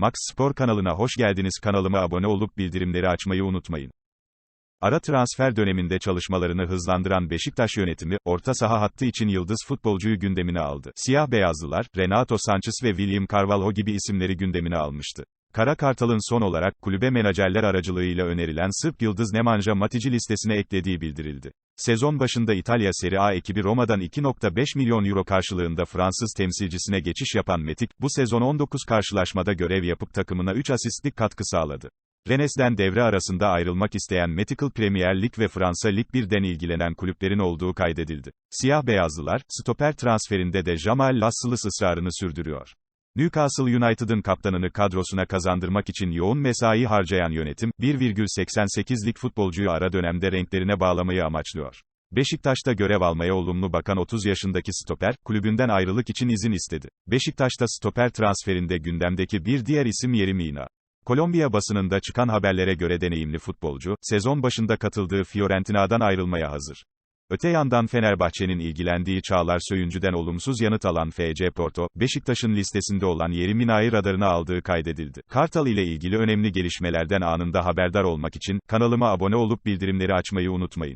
Max Spor kanalına hoş geldiniz. Kanalıma abone olup bildirimleri açmayı unutmayın. Ara transfer döneminde çalışmalarını hızlandıran Beşiktaş yönetimi, orta saha hattı için yıldız futbolcuyu gündemine aldı. Siyah beyazlılar, Renato Sanchez ve William Carvalho gibi isimleri gündemine almıştı. Kara Kartal'ın son olarak kulübe menajerler aracılığıyla önerilen Sırp Yıldız Nemanja Matici listesine eklediği bildirildi. Sezon başında İtalya Serie A ekibi Roma'dan 2.5 milyon euro karşılığında Fransız temsilcisine geçiş yapan Metik, bu sezon 19 karşılaşmada görev yapıp takımına 3 asistlik katkı sağladı. Rennes'den devre arasında ayrılmak isteyen Medical Premier Lig ve Fransa Lig 1'den ilgilenen kulüplerin olduğu kaydedildi. Siyah beyazlılar, stoper transferinde de Jamal Lascelles ısrarını sürdürüyor. Newcastle United'ın kaptanını kadrosuna kazandırmak için yoğun mesai harcayan yönetim, 1,88'lik futbolcuyu ara dönemde renklerine bağlamayı amaçlıyor. Beşiktaş'ta görev almaya olumlu bakan 30 yaşındaki stoper, kulübünden ayrılık için izin istedi. Beşiktaş'ta stoper transferinde gündemdeki bir diğer isim Yeri Mina. Kolombiya basınında çıkan haberlere göre deneyimli futbolcu, sezon başında katıldığı Fiorentina'dan ayrılmaya hazır. Öte yandan Fenerbahçe'nin ilgilendiği Çağlar Söyüncü'den olumsuz yanıt alan FC Porto, Beşiktaş'ın listesinde olan Yeri Mina'yı radarına aldığı kaydedildi. Kartal ile ilgili önemli gelişmelerden anında haberdar olmak için, kanalıma abone olup bildirimleri açmayı unutmayın.